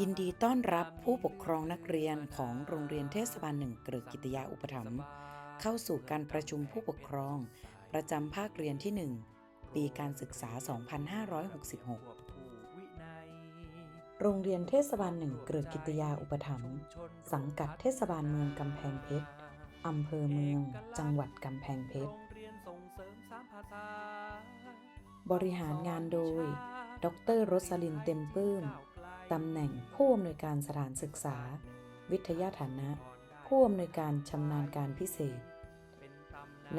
ยินดีต้อนรับผู้ปกครองนักเรียนของโรงเรียนเทศบาลหนึ่งเกริกกิตยาอุปถัมภ์เข้าสู่การประชุมผู้ปกครอง ประจำภาคเรียนที่ 1 ปีการศึกษา 2566 โรงเรียนเทศบาลหนึ่งเกริกกิตยาอุปถัมภ์สังกัดเทศบาลเมืองกำแพงเพชรอำเภอเมือง จังหวัดกำแพงเพชรบริหารงานโดย ดรรสลินเต็มปื้ม ตำแหน่งผู้อำนวยการสถานศึกษา วิทยาฐานะ ผู้อำนวยการชำนาญการพิเศษ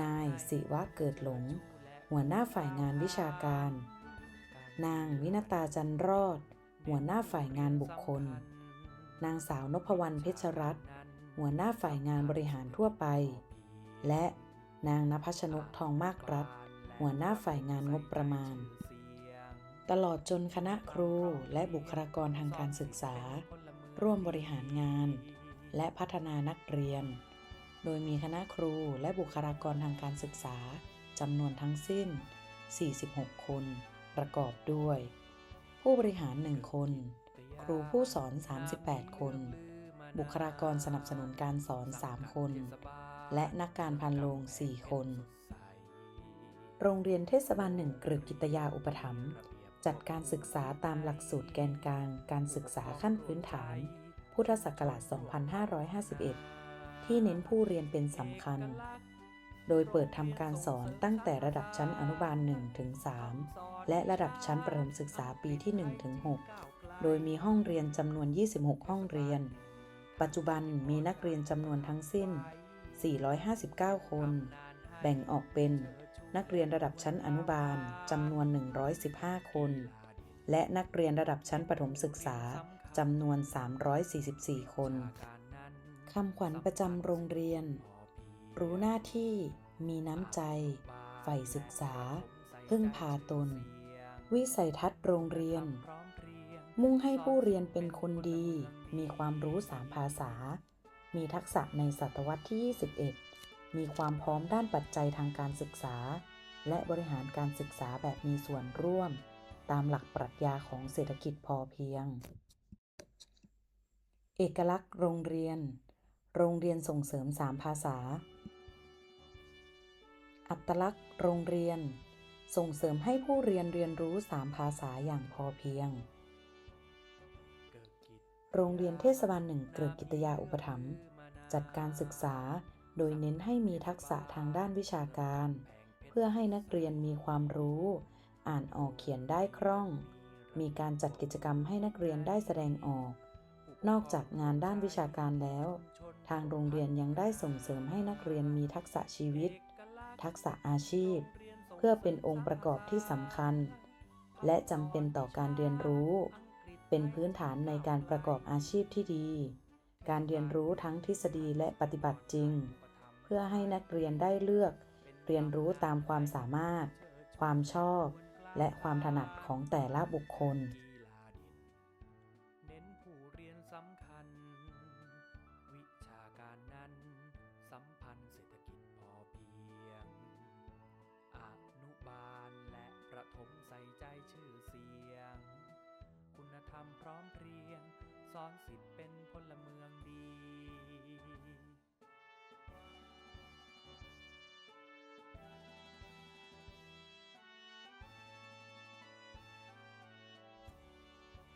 นายศิวะเกิดหลง หัวหน้าฝ่ายงานวิชาการ นางวินตาจันรอด หัวหน้าฝ่ายงานบุคคล นางสาวนพวรรณเพชรรัตน์หัวหน้าฝ่ายงานบริหารทั่วไป และนางนภัชนกทองมากรัฐ หัวหน้าฝ่ายงานงบประมาณ ตลอดจนคณะครูและบุคลากรทางการศึกษา ร่วมบริหารงาน และพัฒนานักเรียน โดยมีคณะครูและบุคลากรทางการศึกษาจำนวนทั้งสิ้น 46 คน ประกอบด้วย ผู้บริหาร 1 คน ครูผู้สอน 38 คน บุคลากรสนับสนุนการสอน 3 คน และนักการพันโรง 4 คน โรงเรียนเทศบาลหนึ่งกรึกกิตยาอุปถัมภ์ จัดการศึกษาตามหลักสูตรแกนกลางการศึกษาขั้นพื้นฐาน พุทธศักราช 2551 ที่เน้นผู้เรียนเป็นสำคัญ โดยเปิดทำการสอนตั้งแต่ระดับชั้นอนุบาล1ถึง3และระดับชั้นประถมศึกษาปีที่1ถึง6โดยมีห้องเรียนจำนวน 26 ห้องเรียน ปัจจุบันมีนักเรียนจำนวนทั้งสิ้น 459 คน แบ่งออกเป็น นักเรียนระดับชั้นอนุบาลจำนวน 115 คน และนักเรียนระดับชั้นประถมศึกษาจำนวน 344 คน คำขวัญประจำโรงเรียน รู้หน้าที่มีน้ำใจ ใฝ่ศึกษา พึ่งพาตน วิสัยทัศน์โรงเรียน มุ่งให้ผู้เรียนเป็นคนดี มีความรู้สามภาษา มีทักษะในศตวรรษที่ 21 มีความพร้อมด้านปัจจัยทางการศึกษา และบริหารการศึกษาแบบมีส่วนร่วม ตามหลักปรัชญาของเศรษฐกิจพอเพียง เอกลักษณ์โรงเรียน โรงเรียนส่งเสริมสามภาษา อัตลักษณ์โรงเรียน ส่งเสริมให้ผู้เรียนเรียนรู้สามภาษาอย่างพอเพียง โรงเรียนเทศบาลหนึ่งเกริกกิตยาอุปถัมภ์จัดการศึกษา โดยเน้นให้มีทักษะทางด้านวิชาการ เพื่อให้นักเรียนมีความรู้ อ่านออกเขียนได้คล่อง มีการจัดกิจกรรมให้นักเรียนได้แสดงออก นอกจากงานด้านวิชาการแล้ว ทางโรงเรียนยังได้ส่งเสริมให้นักเรียนมีทักษะชีวิต ทักษะอาชีพ เพื่อเป็นองค์ประกอบที่สำคัญ และจำเป็นต่อการเรียนรู้ เป็นพื้นฐานในการประกอบอาชีพที่ดี การเรียนรู้ทั้งทฤษฎีและปฏิบัติจริง เพื่อให้นักเรียนได้เลือก เรียนรู้ตามความสามารถ ความชอบ และความถนัดของแต่ละบุคคล เน้นผู้เรียนสำคัญ วิชาการนั้น สัมพันธ์เศรษฐกิจพอเพียง อนุบาลและประถมใส่ใจชื่อเสียง คุณธรรมพร้อมเพรียง สอนสิทธิ์เป็นพลเมืองดี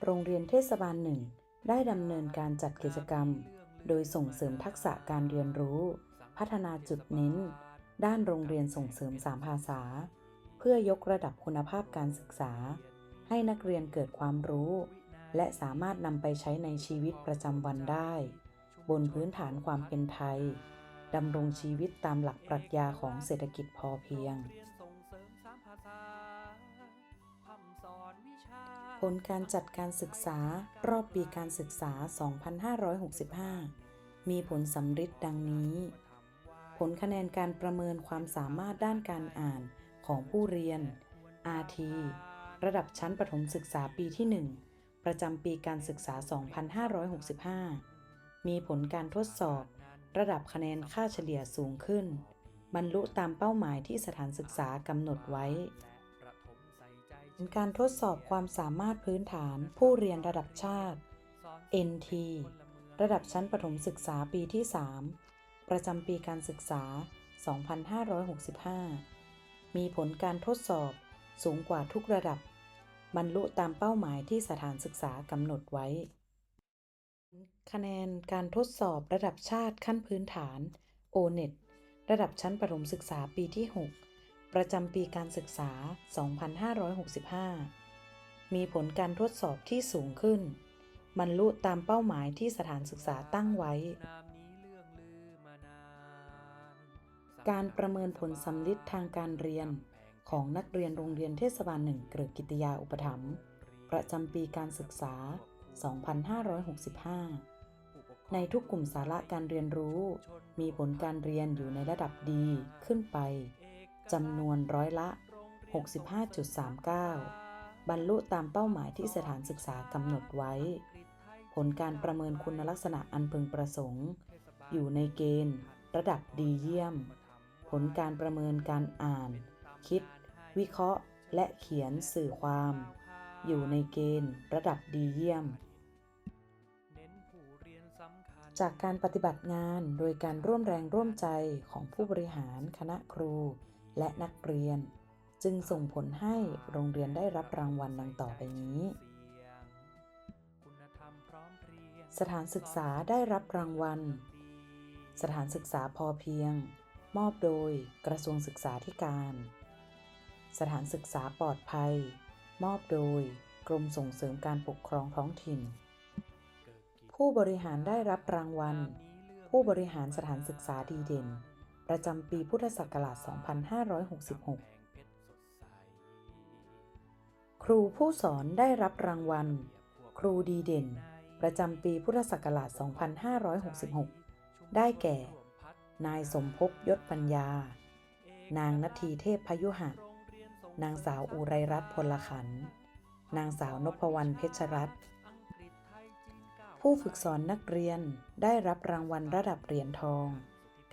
โรงเรียนเทศบาลหนึ่งได้ดำเนินการจัดกิจกรรม โดยส่งเสริมทักษะการเรียนรู้ พัฒนาจุดเน้น ด้านโรงเรียนส่งเสริมสามภาษา เพื่อยกระดับคุณภาพการศึกษา ให้นักเรียนเกิดความรู้ และสามารถนำไปใช้ในชีวิตประจำวันได้ บนพื้นฐานความเป็นไทยดำรงชีวิตตามหลักปรัชญาของเศรษฐกิจพอเพียงเรียนส่งเสริมสามภาษารอนวิชาผลการจัดการศึกษารอบปีการศึกษา 2565 มีผลสำฤทธิ์ดังนี้ ผลคะแนนการประเมินความสามารถด้านการอ่านของผู้เรียน RT ระดับชั้นประถมศึกษาปีที่ 1 ประจำปีการศึกษา 2565 มีผลการทดสอบ ระดับคะแนนค่าเฉลี่ยสูงขึ้น บรรลุตามเป้าหมายที่สถานศึกษากำหนดไว้เประถมใส่ใจผลการทดสอบความสามารถพื้นฐานผู้เรียนระดับชาติ NT ระดับชั้นประถมศึกษาปีที่ 3 ประจำปีการศึกษา 2565 มีผลการทดสอบสูงกว่าทุกระดับ บรรลุตามเป้าหมายที่สถานศึกษากำหนดไว้ คะแนนการทดสอบระดับชาติขั้นพื้นฐาน O-NET ระดับชั้นประถมศึกษาปีที่ 6 ประจำปีการศึกษา 2565 มีผลการทดสอบที่สูงขึ้น บรรลุตามเป้าหมายที่สถานศึกษาตั้งไว้ การประเมินผลสำลิดทางการเรียน ของนักเรียนโรงเรียนเทศบาลหนึ่งเกริกกิติยาอุปถัมภ์ประจำปีการศึกษา 2565 ในทุกกลุ่มสาระการเรียนรู้ มีผลการเรียนอยู่ในระดับดีขึ้นไปจำนวนร้อยละ 65.39 บรรลุตามเป้าหมายที่สถานศึกษากำหนดไว้ ผลการประเมินคุณลักษณะอันพึงประสงค์ อยู่ในเกณฑ์ ระดับดีเยี่ยม ผลการประเมินการอ่าน คิด วิเคราะห์และเขียนสื่อความ อยู่ในเกณฑ์ระดับดีเยี่ยม จากการปฏิบัติงานโดยการร่วมแรงร่วมใจของผู้บริหารคณะครู และนักเรียน จึงส่งผลให้โรงเรียนได้รับรางวัลดังต่อไปนี้ สถานศึกษาได้รับรางวัล สถานศึกษาพอเพียง มอบโดยกระทรวงศึกษาธิการ สถานศึกษาปลอดภัย มอบโดย กรมส่งเสริมการปกครองท้องถิ่น ผู้บริหารได้รับรางวัล ผู้บริหารสถานศึกษาดีเด่น ประจำปีพุทธศักราช 2566 ครูผู้สอนได้รับรางวัล ครูดีเด่น ประจำปีพุทธศักราช 2566 ได้แก่ นายสมภพยศปัญญา นางนทีเทพพยุหะ นางสาวอุไรรัตน์พลขัน นางสาวนพวรรณเพชรรัตน์ผู้ฝึกสอนนักเรียนได้รับรางวัลระดับเหรียญทอง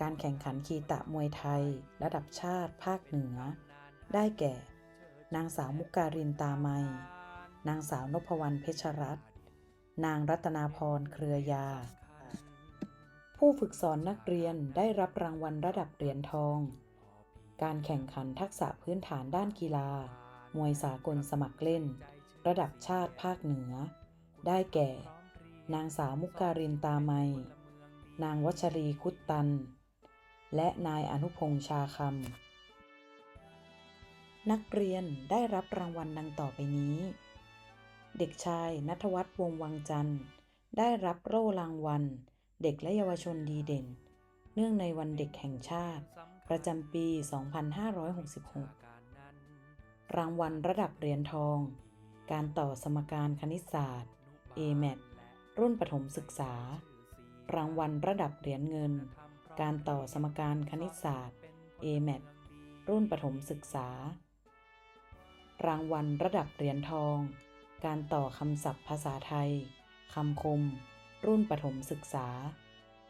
การแข่งขันคีตะมวยไทย ระดับชาติภาคเหนือ ได้แก่ นางสาวมุกการินตาไมนางสาวนพวรรณเพชรรัตน์นางรัตนาพรเครือยา ผู้ฝึกสอนนักเรียนได้รับรางวัลระดับเหรียญทอง การแข่งขันทักษะพื้นฐานด้านกีฬา มวยสากลสมัครเล่น ระดับชาติภาคเหนือ ได้แก่ นางสาวมุกการินตาไม นางวัชรีคุตตัน และนายอนุพงษ์ชาคำ นักเรียนได้รับรางวัลดังต่อไปนี้ เด็กชายนัทวัฒน์วงวังจันทร์ ได้รับโล่รางวัล เด็กและเยาวชนดีเด่น เนื่องในวันเด็กแห่งชาติ ประจำปี 2566 รางวัลระดับเหรียญทอง การต่อสมการคณิตศาสตร์ AMAT รุ่นประถมศึกษา รางวัลระดับเหรียญเงิน การต่อสมการคณิตศาสตร์ AMAT รุ่นประถมศึกษา รางวัลระดับเหรียญทอง การต่อคำศัพท์ภาษาไทย คำคม รุ่นประถมศึกษา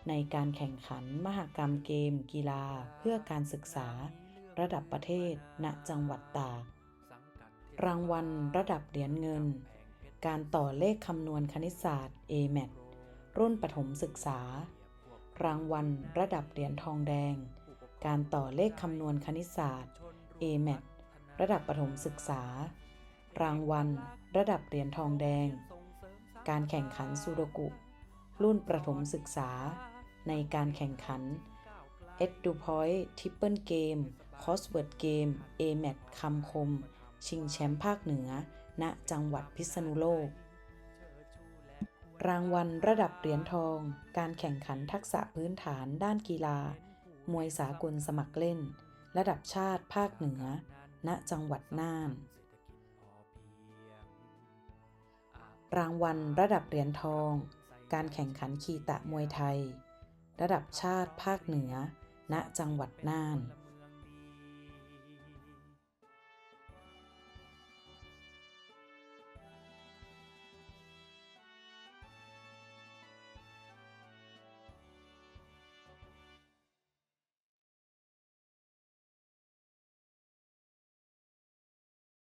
ในการแข่งขันมหกรรมเกม กีฬา เพื่อการศึกษา ระดับประเทศ ณ จังหวัดตาก รางวัลระดับเหรียญเงิน การต่อเลขคำนวณคณิตศาสตร์ AMAT รุ่นประถมศึกษา รางวัลระดับเหรียญทองแดง การต่อเลขคำนวณคณิตศาสตร์ AMAT ระดับประถมศึกษา รางวัลระดับเหรียญทองแดง การแข่งขันซูโดกุ รุ่นประถมศึกษา ในการแข่งขัน EduPoint Triple Game Crossword Game AMAT คำคม ชิงแชมป์ภาคเหนือ ณ จังหวัดพิษณุโลก รางวัลระดับเหรียญทอง การแข่งขันทักษะพื้นฐานด้านกีฬา มวยสากลสมัครเล่น ระดับชาติภาคเหนือ ณ จังหวัดน่าน รางวัลระดับเหรียญทอง การแข่งขันคีตะมวยไทย ระดับชาติภาคเหนือ ณ จังหวัดน่าน